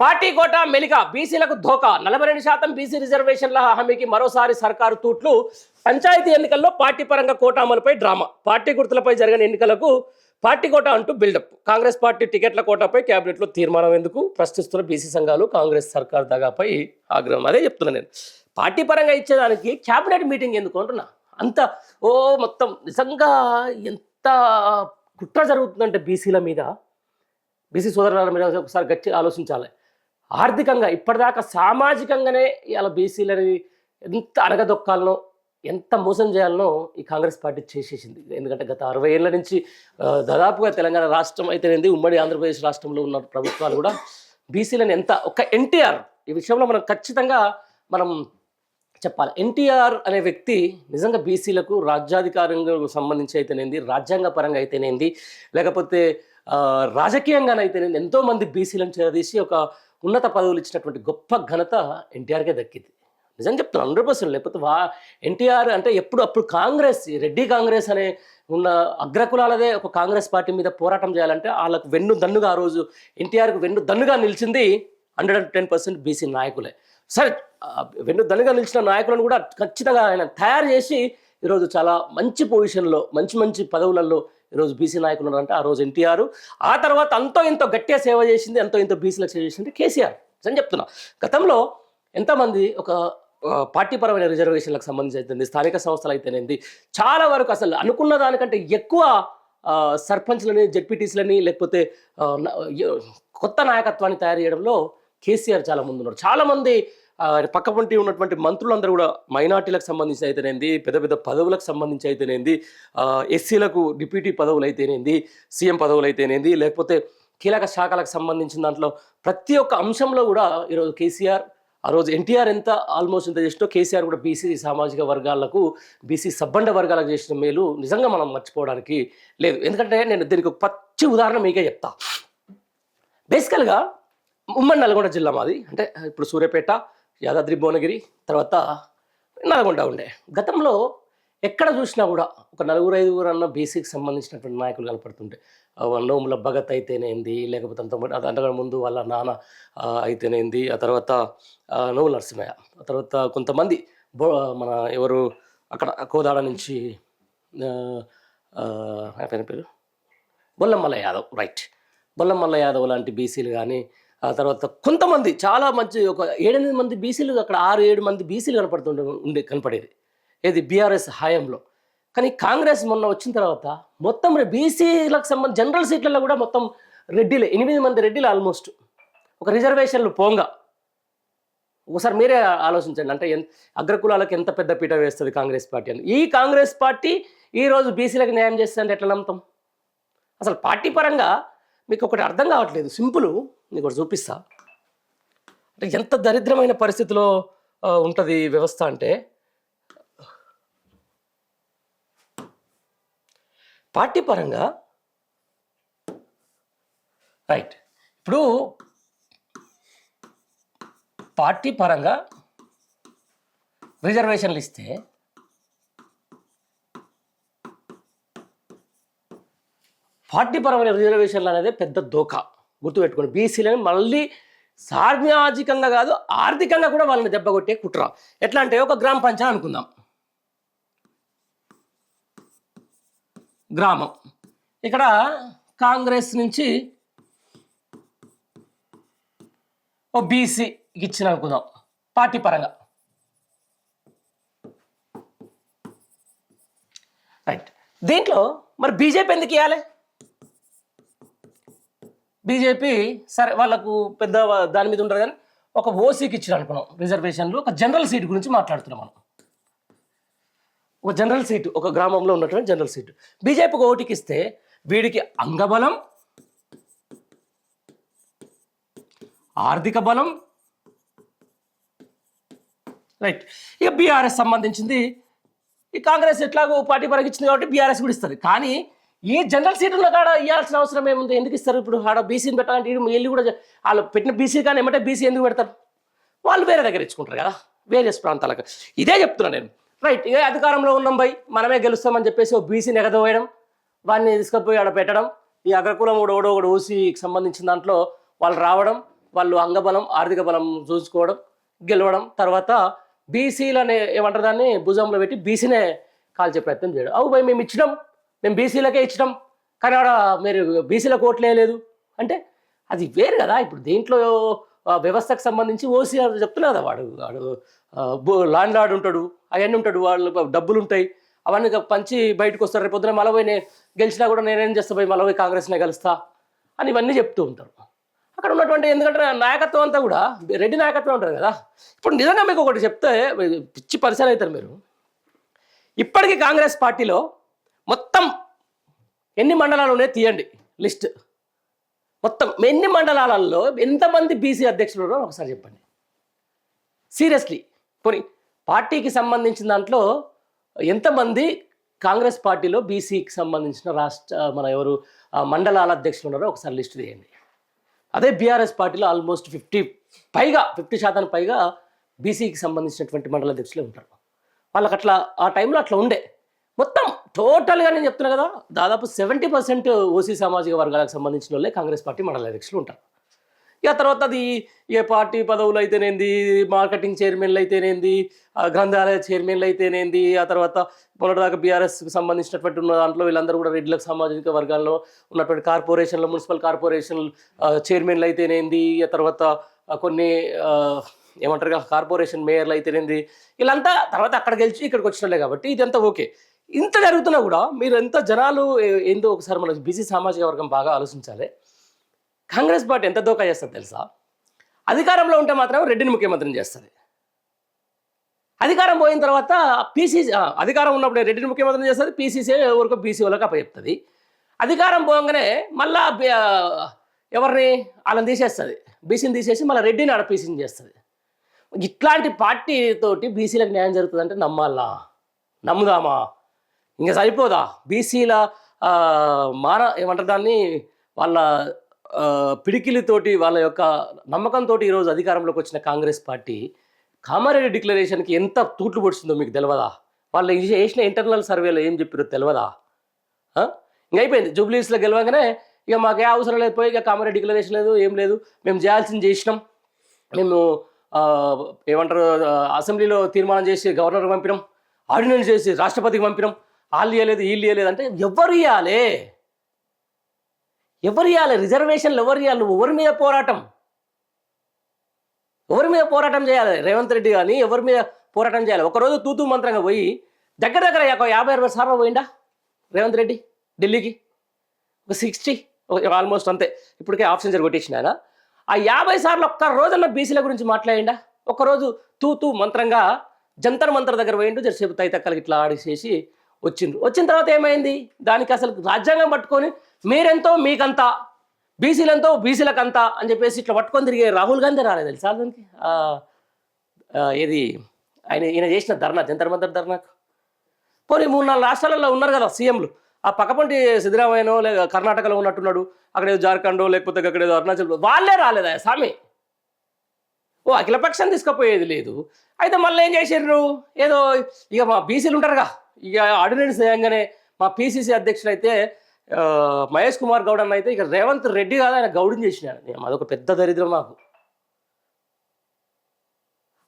Party కోట మెలిక బీసీలకు ధోకా. నలభై రెండు శాతం బీసీ రిజర్వేషన్ల హామీకి మరోసారి సర్కారు తూట్లు. పంచాయతీ ఎన్నికల్లో పార్టీ పరంగా కోట అమలుపై డ్రామా. పార్టీ గుర్తులపై జరిగిన ఎన్నికలకు పార్టీ కోటా అంటూ బిల్డప్. కాంగ్రెస్ పార్టీ టికెట్ల కోటాపై కేబినెట్లో తీర్మానం ఎందుకు? ప్రశ్నిస్తున్న బీసీ సంఘాలు కాంగ్రెస్ సర్కార్ దగాపై ఆగ్రహం. అదే చెప్తున్నా నేను. పార్టీ పరంగా ఇచ్చేదానికి క్యాబినెట్ మీటింగ్ ఎందుకు అంటున్నా? అంత ఓ మొత్తం నిజంగా ఎంత కుట్ర జరుగుతుందంటే బీసీల మీద? బీసీ సోదరుల మీద ఒకసారి గట్టి ఆలోచించాలి. ఆర్థికంగా ఇప్పటిదాకా సామాజికంగానే ఇలా బీసీలని ఎంత అడగదొక్కాలనో ఎంత మోసం చేయాలనో ఈ కాంగ్రెస్ పార్టీ చేసేసింది. ఎందుకంటే గత అరవై ఏళ్ళ నుంచి దాదాపుగా తెలంగాణ రాష్ట్రం అయితేనేది ఉమ్మడి ఆంధ్రప్రదేశ్ రాష్ట్రంలో ఉన్న ప్రభుత్వాలు కూడా బీసీలను ఎంత ఒక ఎన్టీఆర్ ఈ విషయంలో మనం ఖచ్చితంగా మనం చెప్పాలి. ఎన్టీఆర్ అనే వ్యక్తి నిజంగా బీసీలకు రాజ్యాధికారంగా సంబంధించి అయితేనేంది రాజ్యాంగ పరంగా అయితేనేంది లేకపోతే రాజకీయంగానైతేనేది ఎంతోమంది బీసీలను చేరదీసి ఒక ఉన్నత పదవులు ఇచ్చినటువంటి గొప్ప ఘనత ఎన్టీఆర్కే దక్కింది. నిజం చెప్తున్నాను హండ్రెడ్ పర్సెంట్ లేకపోతే వా ఎన్టీఆర్ అంటే ఎప్పుడు అప్పుడు కాంగ్రెస్ రెడ్డి కాంగ్రెస్ అనే ఉన్న అగ్రకులాలదే ఒక కాంగ్రెస్ పార్టీ మీద పోరాటం చేయాలంటే వాళ్ళకు వెన్ను దన్నుగా ఆ రోజు ఎన్టీఆర్కు వెన్ను దన్నుగా నిలిచింది hundred and ten percent BC నాయకులే. సరే వెన్ను దన్నుగా నిలిచిన నాయకులను కూడా ఖచ్చితంగా ఆయన తయారు చేసి ఈరోజు చాలా మంచి పొజిషన్లో మంచి మంచి పదవులలో ఈరోజు బీసీ నాయకులు ఉన్నారంటే ఆ రోజు ఎన్టీఆర్. ఆ తర్వాత అంతో ఇంత గట్టిగా సేవ చేసింది ఎంతో ఇంత బీసీలకు సేవ చేసింది కేసీఆర్. అని చెప్తున్నా. గతంలో ఎంతమంది ఒక పార్టీపరమైన రిజర్వేషన్లకు సంబంధించి అయితేంది స్థానిక సంస్థలు అయితేనేది చాలా వరకు అసలు అనుకున్న దానికంటే ఎక్కువ సర్పంచ్లని జడ్పీటీసీలని లేకపోతే కొత్త నాయకత్వాన్ని తయారు చేయడంలో కేసీఆర్ చాలా ముందున్నారు చాలామంది పక్కపంటి ఉన్నటువంటి మంత్రులందరూ కూడా మైనార్టీలకు సంబంధించి అయితేనేంది పెద్ద పెద్ద పదవులకు సంబంధించి అయితేనేంది ఎస్సీలకు డిప్యూటీ పదవులు అయితేనేంది సీఎం పదవులు అయితేనేంది లేకపోతే కీలక శాఖలకు సంబంధించిన దాంట్లో ప్రతి ఒక్క అంశంలో కూడా ఈరోజు కేసీఆర్ ఆ రోజు ఎన్టీఆర్ ఎంత ఆల్మోస్ట్ ఎంత చేసినో కేసీఆర్ కూడా బీసీ సామాజిక వర్గాలకు బీసీ సబ్బండ వర్గాలకు చేసిన మేలు నిజంగా మనం మర్చిపోవడానికి లేదు. ఎందుకంటే నేను దీనికి పచ్చి ఉదాహరణ మీకే చెప్తా. బేసికల్గా ఉమ్మడి నల్గొండ జిల్లా మాది. అంటే ఇప్పుడు సూర్యాపేట యాదాద్రి భువనగిరి తర్వాత నల్గొండ ఉండే. గతంలో ఎక్కడ చూసినా కూడా ఒక నలుగురు ఐదుగురు అన్న బీసీకి సంబంధించినటువంటి నాయకులు కనపడుతుంటే నోముల భగత్ అయితేనేంది లేకపోతే అంత అంతగా ముందు వాళ్ళ నాన్న అయితేనేంది ఆ తర్వాత నోముల నరసింహయ్య ఆ తర్వాత కొంతమంది బో మన ఎవరు అక్కడ కోదాడ నుంచి పేరు పేరు బొల్లమల్ల యాదవ్ రైట్. బొల్లమల్ల యాదవ్ లాంటి బీసీలు కానీ ఆ తర్వాత కొంతమంది చాలా మంచి ఒక ఏడెనిమిది మంది బీసీలు అక్కడ ఆరు ఏడు మంది బీసీలు కనపడుతుండే ఉండే కనపడేది. ఏది బీఆర్ఎస్ హయాంలో. కానీ కాంగ్రెస్ మొన్న వచ్చిన తర్వాత మొత్తం బీసీలకు సంబంధించి జనరల్ సీట్లలో కూడా మొత్తం రెడ్డిలే ఎనిమిది మంది రెడ్డిలు ఆల్మోస్ట్ ఒక రిజర్వేషన్లు పోంగా. ఒకసారి మీరే ఆలోచించండి అంటే ఎంత అగ్రకులాలకు ఎంత పెద్ద పీట వేస్తుంది కాంగ్రెస్ పార్టీ అని. ఈ కాంగ్రెస్ పార్టీ ఈ రోజు బీసీలకు న్యాయం చేస్తుందంటే ఎట్లా నమ్ముతాం? అసలు పార్టీ పరంగా మీకు ఒకటి అర్థం కావట్లేదు సింపుల్. నీకు ఒకటి చూపిస్తా. అంటే ఎంత దరిద్రమైన పరిస్థితిలో ఉంటుంది వ్యవస్థ అంటే పార్టీ పరంగా రైట్. ఇప్పుడు పార్టీ పరంగా రిజర్వేషన్లు ఇస్తే పార్టీ పరమైన రిజర్వేషన్లు అనేది పెద్ద దోకా. గుర్తుపెట్టుకోండి. బీసీలను మళ్ళీ సామాజికంగా కాదు ఆర్థికంగా కూడా వాళ్ళని దెబ్బ కొట్టే కుట్ర. ఎట్లా అంటే ఒక గ్రామ పంచాయతీ అనుకుందాం. గ్రామం. ఇక్కడ కాంగ్రెస్ నుంచి ఓ బీసీకి ఇచ్చిన అనుకుందాం పార్టీ పరంగా. రైట్. దీంట్లో మరి బీజేపీ ఎందుకు ఇవ్వాలి బీజేపీ సరే వాళ్ళకు పెద్ద దాని మీద ఉండరు కానీ ఒక ఓసీకి ఇచ్చారు అనుకున్నాం రిజర్వేషన్లు. ఒక జనరల్ సీట్ గురించి మాట్లాడుతున్నాం మనం. ఒక జనరల్ సీటు ఒక గ్రామంలో ఉన్నటువంటి జనరల్ సీటు. బీజేపీకి ఓటికి ఇస్తే వీడికి అంగబలం ఆర్థిక బలం. రైట్. ఇక బీఆర్ఎస్ సంబంధించింది. ఈ కాంగ్రెస్ ఎట్లాగో పార్టీ పరంగా ఇచ్చింది కాబట్టి బీఆర్ఎస్ కూడా ఇస్తుంది. కానీ ఏ జనరల్ సీట్లో కాడ ఇవ్వాల్సిన అవసరం ఏముంది? ఎందుకు ఇస్తారు ఇప్పుడు? ఆడ బీసీని పెట్టాలంటే వీళ్ళు కూడా వాళ్ళు పెట్టిన బీసీ కానీ ఏమంటే బీసీ ఎందుకు పెడతారు? వాళ్ళు వేరే దగ్గర ఇచ్చుకుంటారు కదా వేరియస్ ప్రాంతాలకు. ఇదే చెప్తున్నా నేను. రైట్ ఏ అధికారంలో ఉన్నాం బై మనమే గెలుస్తామని చెప్పేసి ఓ బీసీని ఎగదోయడం వాడిని తీసుకుపోయి ఆడ పెట్టడం ఈ అగ్రకులం కూడా ఓడో ఒకడు ఓసీకి సంబంధించిన దాంట్లో వాళ్ళు రావడం వాళ్ళు అంగబలం ఆర్థిక బలం చూసుకోవడం గెలవడం తర్వాత బీసీలనే ఏమంటారు దాన్ని? భుజంలో పెట్టి బీసీనే కాల్చే ప్రయత్నం చేయడం. అవు భయ్ మేము ఇచ్చినాం. మేము బీసీలకే ఇచ్చినాం. కానీ ఆడ మీరు బీసీలకు ఓట్లే లేదు అంటే అది వేరు కదా. ఇప్పుడు దీంట్లో వ్యవస్థకు సంబంధించి ఓసీ చెప్తున్నా కదా వాడు వాడు ల్యాండ్ లార్డ్ ఉంటాడు అవన్నీ ఉంటాడు వాళ్ళు డబ్బులు ఉంటాయి అవన్నీ పంచి బయటకు వస్తారు. రేపు పొద్దున మళ్ళీ నేను గెలిచినా కూడా నేనేం చేస్తా? పోయి మలబోయి కాంగ్రెస్నే కలుస్తా అని ఇవన్నీ చెప్తూ ఉంటారు. అక్కడ ఉన్నటువంటి ఎందుకంటే నాయకత్వం అంతా కూడా రెడ్డి నాయకత్వం ఉంటుంది కదా. ఇప్పుడు నిజంగా మీకు ఒకటి చెప్తే పిచ్చి పరిసర అవుతారు మీరు. ఇప్పటికీ కాంగ్రెస్ పార్టీలో ఎన్ని మండలాలు ఉన్నాయో తీయండి. లిస్ట్. మొత్తం ఎన్ని మండలాలలో ఎంతమంది బీసీ అధ్యక్షులు ఉన్నారో ఒకసారి చెప్పండి. సీరియస్లీ. పోనీ పార్టీకి సంబంధించిన దాంట్లో ఎంతమంది కాంగ్రెస్ పార్టీలో బీసీకి సంబంధించిన రాష్ట్ర మన ఎవరు మండలాల అధ్యక్షులు ఉన్నారో ఒకసారి లిస్ట్ తీయండి. అదే బీఆర్ఎస్ పార్టీలో ఆల్మోస్ట్ ఫిఫ్టీ పైగా ఫిఫ్టీ శాతం పైగా బీసీకి సంబంధించినటువంటి మండల అధ్యక్షులే ఉంటారు. వాళ్ళకి అట్లా ఆ టైంలో అట్లా ఉండే. మొత్తం టోటల్గా నేను చెప్తున్నా కదా దాదాపు సెవెంటీ పర్సెంట్ ఓసీ సామాజిక వర్గాలకు సంబంధించిన వాళ్ళే కాంగ్రెస్ పార్టీ మండల అధ్యక్షులు ఉంటారు. ఇక తర్వాత అది ఏ పార్టీ పదవులు అయితేనేంది మార్కెటింగ్ చైర్మన్లు అయితేనేంది గ్రంథాలయ చైర్మన్లు అయితేనేంది ఆ తర్వాత మొన్నటిదాకా బీఆర్ఎస్కి సంబంధించినటువంటి ఉన్న దాంట్లో వీళ్ళందరూ కూడా రెడ్లకు సామాజిక వర్గాల్లో ఉన్నటువంటి కార్పొరేషన్లు మున్సిపల్ కార్పొరేషన్ చైర్మన్లు అయితేనేంది ఆ తర్వాత కొన్ని ఏమంటారు కదా, కార్పొరేషన్ మేయర్లు అయితేనేంది వీళ్ళంతా తర్వాత అక్కడ గెలిచి ఇక్కడికి వచ్చినలే కాబట్టి ఇదంతా ఓకే. ఇంత జరుగుతున్నా కూడా మీరు ఎంత జనాలు ఏందో ఒకసారి మన బీసీ సామాజిక వర్గం బాగా ఆలోచించాలి. కాంగ్రెస్ పార్టీ ఎంత దోకా చేస్తుంది తెలుసా? అధికారంలో ఉంటే మాత్రం రెడ్డిని ముఖ్యమంత్రిని చేస్తుంది. అధికారం పోయిన తర్వాత పీసీసీ అధికారం ఉన్నప్పుడు రెడ్డిని ముఖ్యమంత్రిని చేస్తుంది పీసీసీ ఎవరికో బీసీ వాళ్ళకి అప్పచెప్తుంది. అధికారం పోగానే మళ్ళా ఎవరిని? వాళ్ళని తీసేస్తుంది. బీసీని తీసేసి మళ్ళీ రెడ్డిని ఆడ పీసీని చేస్తుంది. ఇట్లాంటి పార్టీతోటి బీసీలకు న్యాయం జరుగుతుందంటే నమ్మాలా? నమ్ముదామా? ఇంకా సరిపోదా? బీసీల మాన ఏమంటారు దాన్ని? వాళ్ళ పిడికిలితోటి వాళ్ళ యొక్క నమ్మకంతో ఈరోజు అధికారంలోకి వచ్చిన కాంగ్రెస్ పార్టీ కామారెడ్డి డిక్లరేషన్కి ఎంత తూట్లు పొడిచిందో మీకు తెలియదా వాళ్ళు ఇది చేసిన ఇంటర్నల్ సర్వేలో ఏం చెప్పారో తెలియదా ఇంకా ఇంక అయిపోయింది. జూబ్లీస్లో గెలవగానే ఇక మాకే అవసరం లేదు పోయి ఇక కామారెడ్డి డిక్లరేషన్ లేదు ఏం లేదు. మేము చేయాల్సింది చేసినాం. మేము ఏమంటారు అసెంబ్లీలో తీర్మానం చేసి గవర్నర్ పంపినాం. ఆర్డినెన్స్ చేసి రాష్ట్రపతికి పంపినాం. వాళ్ళు ఇవ్వలేదు వీళ్ళు ఇవ్వలేదు అంటే ఎవరు ఇవ్వాలి ఎవరు ఇవ్వాలి రిజర్వేషన్లు ఎవరు ఇవ్వాలి నువ్వు ఎవరి మీద పోరాటం? ఎవరి మీద పోరాటం చేయాలి? రేవంత్ రెడ్డి కానీ ఎవరి మీద పోరాటం చేయాలి? ఒకరోజు తూతూ మంత్రంగా పోయి దగ్గర దగ్గర ఒక యాభై అరవై సార్లు పోయిండా రేవంత్ రెడ్డి ఢిల్లీకి? ఒక సిక్స్టీ ఆల్మోస్ట్ అంతే. ఇప్పటికే ఆఫ్ సెంచర్ కొట్టేసిన ఆయన. ఆ యాభై సార్లు ఒక్క రోజుల్లో బీసీల గురించి మాట్లాడిండా? ఒకరోజు తూతూ మంత్రంగా జంతర్ మంత్ర దగ్గర పోయిండు జరసేపు తైతక్కలకి ఇట్లా ఆడిసేసి వచ్చిండ్రు. వచ్చిన తర్వాత ఏమైంది? దానికి అసలు రాజ్యాంగం పట్టుకొని మీరెంతో మీకంతా బీసీలంతో బీసీలకంతా అని చెప్పేసి ఇట్లా పట్టుకొని తిరిగే రాహుల్ గాంధీ రాలేదు తెలుసా దానికి? ఏది? ఆయన ఈయన చేసిన ధర్నా జంతర్ మంతర్ ధర్నాకు. పోనీ మూడు నాలుగు రాష్ట్రాలలో ఉన్నారు కదా సీఎంలు. ఆ పక్కపంటి సిద్ధరామయ్యనో లేదా కర్ణాటకలో ఉన్నట్టున్నాడు. అక్కడ ఏదో జార్ఖండ్ లేకపోతే అక్కడ ఏదో అరుణాచల్ వాళ్ళే రాలేదా స్వామి ఓ అఖిలపక్షం తీసుకుపోయేది లేదు. అయితే మళ్ళీ ఏం చేసారు ఏదో ఇక మా బీసీలు ఉంటారుగా. ఇక ఆర్డినెన్స్ చేయంగానే మా పీసీసీ అధ్యక్షుడు అయితే మహేష్ కుమార్ గౌడ్ అన్న అయితే ఇక రేవంత్ రెడ్డి కాదు ఆయన గౌడ్ని చేసినాడు. నేను అదొక పెద్ద దరిద్రం నాకు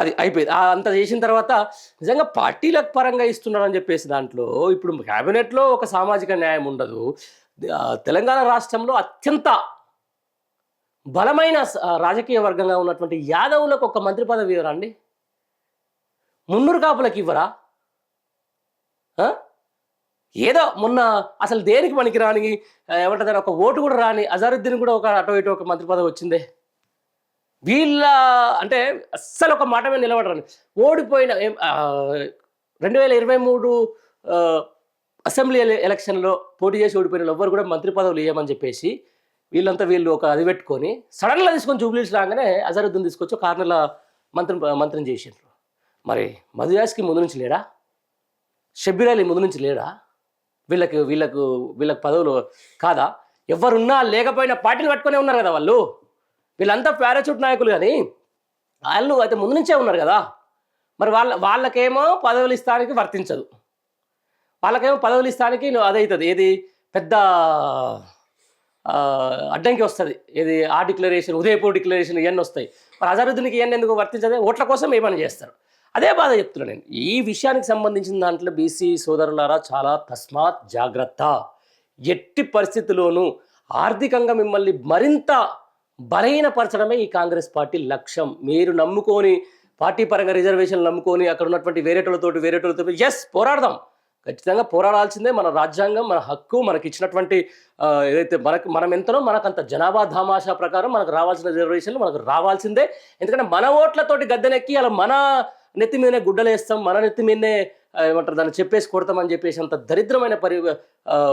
అది అయిపోయింది. అంత చేసిన తర్వాత నిజంగా పార్టీల పరంగా ఇస్తున్నారని చెప్పేసి దాంట్లో ఇప్పుడు క్యాబినెట్లో ఒక సామాజిక న్యాయం ఉండదు. తెలంగాణ రాష్ట్రంలో అత్యంత బలమైన రాజకీయ వర్గంగా ఉన్నటువంటి యాదవులకు ఒక మంత్రి పదవి ఇవ్వరా అండి? మున్నూరు కాపులకు ఇవ్వరా? ఏదో మొన్న అసలు దేనికి పనికి రాని ఏమంటారు ఒక ఓటు కూడా రాని అజారుద్దీన్ కూడా ఒక అటో ఇటో ఒక మంత్రి పదవి వచ్చిందే. వీళ్ళ అంటే అస్సలు ఒక మాట మీద నిలబడరాని. ఓడిపోయిన రెండు వేల ఇరవై మూడు అసెంబ్లీ ఎలక్షన్లో పోటీ చేసి ఓడిపోయిన ఎవ్వరు కూడా మంత్రి పదవులు ఇవ్వమని చెప్పేసి వీళ్ళంతా వీళ్ళు ఒక అది పెట్టుకొని సడన్గా తీసుకొని జూబ్లీస్ రాగానే అజరుద్దీన్ తీసుకొచ్చి కార్నర్ల మంత్రి మంత్రిని చేసిండ్రు. మరి మధుయాస్కి ముందు నుంచి లేడా? షబ్బీర్ అలీ ముందు నుంచి లేడా? వీళ్ళకి వీళ్ళకు వీళ్ళకి పదవులు కాదా? ఎవరున్నా లేకపోయినా పార్టీలు పట్టుకునే ఉన్నారు కదా వాళ్ళు. వీళ్ళంతా పారాచూట్ నాయకులు కానీ వాళ్ళు అయితే ముందు నుంచే ఉన్నారు కదా. మరి వాళ్ళ వాళ్ళకేమో పదవులు ఇస్తానికి వర్తించదు. వాళ్ళకేమో పదవులు ఇస్తానికి అదవుతుంది ఏది? పెద్ద అడ్డంకి వస్తుంది. ఏది? ఆ డిక్లరేషన్ ఉదయపూర్ డిక్లరేషన్ ఇవన్నీ వస్తాయి. మరి అజరుద్దీన్కి ఇవన్నీ ఎందుకు వర్తించదే? ఓట్ల కోసం ఏమని చేస్తారు? అదే బాధ చెప్తున్నాను నేను. ఈ విషయానికి సంబంధించిన దాంట్లో బీసీ సోదరులారా చాలా తస్మాత్ జాగ్రత్త. ఎట్టి పరిస్థితుల్లోనూ ఆర్థికంగా మిమ్మల్ని మరింత బలహీనపరచడమే ఈ కాంగ్రెస్ పార్టీ లక్ష్యం. మీరు నమ్ముకొని పార్టీ పరంగా రిజర్వేషన్లు నమ్ముకొని అక్కడ ఉన్నటువంటి వేరేటోళ్ళతోటి వేరేటోళ్ళతో ఎస్ పోరాడదాం. ఖచ్చితంగా పోరాడాల్సిందే మన రాజ్యాంగం మన హక్కు మనకి ఇచ్చినటువంటి ఏదైతే మనకు మనం ఎంతనో మనకంత జనాభా ధామాషా ప్రకారం మనకు రావాల్సిన రిజర్వేషన్లు మనకు రావాల్సిందే. ఎందుకంటే మన ఓట్లతోటి గద్దెనెక్కి అలా మన నెత్తి మీదనే గుడ్డలేస్తాం మన నెత్తి మీదనే ఏమంటారు దాన్ని చెప్పేసి కొడతామని చెప్పేసి అంత దరిద్రమైన పరి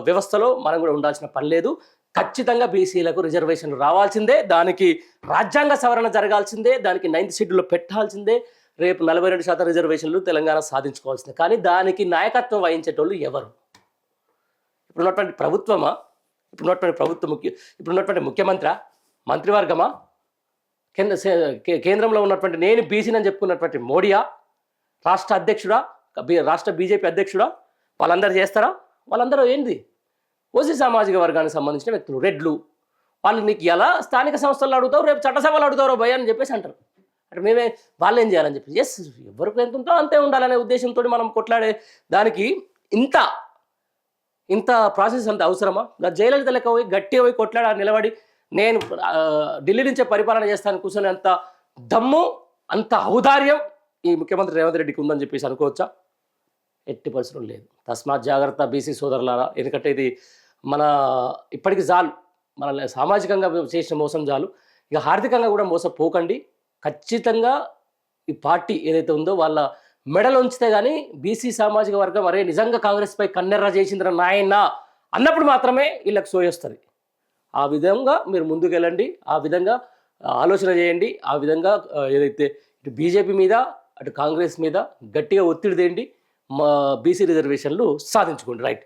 వ్యవస్థలో మనం కూడా ఉండాల్సిన పని లేదు. ఖచ్చితంగా బీసీలకు రిజర్వేషన్లు రావాల్సిందే దానికి రాజ్యాంగ సవరణ జరగాల్సిందే దానికి నైన్త్ షెడ్యూల్లో పెట్టాల్సిందే. రేపు నలభై రెండు శాతం రిజర్వేషన్లు తెలంగాణ సాధించుకోవాల్సిందే. కానీ దానికి నాయకత్వం వహించేటోళ్ళు ఎవరు? ఇప్పుడున్నటువంటి ప్రభుత్వమా? ఇప్పుడున్నటువంటి ప్రభుత్వ ముఖ్య ఇప్పుడున్నటువంటి ముఖ్యమంత్రి మంత్రివర్గమా? కేంద్ర కే- కేంద్రంలో ఉన్నటువంటి నేను బీసీని చెప్పుకున్నటువంటి మోడీయా? రాష్ట్ర అధ్యక్షుడా? రాష్ట్ర బీజేపీ అధ్యక్షుడా? వాళ్ళందరూ చేస్తారా? వాళ్ళందరూ ఏంది? ఓసీ సామాజిక వర్గానికి సంబంధించిన వ్యక్తులు రెడ్లు. వాళ్ళు నీకు ఎలా స్థానిక సంస్థల్లో అడుగుతావు రేపు చట్టసభలు అడుగుతారో భయ అని చెప్పేసి అంటారు. అంటే మేమే వాళ్ళు ఏం చేయాలని చెప్పి ఎస్ ఎవరికి ఎంత ఉందో అంతే ఉండాలనే ఉద్దేశంతో మనం కొట్లాడే దానికి ఇంత ఇంత ప్రాసెస్ అంత అవసరమా? నా జయలలిత లెక్క పోయి గట్టిగా పోయి కొట్లాడ నిలబడి నేను ఢిల్లీ నుంచే పరిపాలన చేస్తాను కూర్చొని అంత దమ్ము అంత ఔదార్యం ఈ ముఖ్యమంత్రి రేవంత్ రెడ్డికి ఉందని చెప్పేసి అనుకోవచ్చా? ఎట్టి పరిస్థితులు లేదు. తస్మాత్ జాగ్రత్త బీసీ సోదరులారా. ఎందుకంటే ఇది మన ఇప్పటికి చాలు. మన సామాజికంగా చేసిన మోసం చాలు. ఇక ఆర్థికంగా కూడా మోసపోకండి. ఖచ్చితంగా ఈ పార్టీ ఏదైతే ఉందో వాళ్ళ మెడలు ఉంచితే కానీ బీసీ సామాజిక వర్గం అరే నిజంగా కాంగ్రెస్పై కన్నెర్ర చేసిందిరా నాయన అన్నప్పుడు మాత్రమే వీళ్ళకి సోయొస్తుంది ఆ విధంగా మీరు ముందుకెళ్ళండి ఆ విధంగా ఆలోచన చేయండి ఆ విధంగా ఏదైతే ఇటు బీజేపీ మీద అటు కాంగ్రెస్ మీద గట్టిగా ఒత్తిడి తేండి మా బీసీ రిజర్వేషన్లు సాధించుకోండి. రైట్.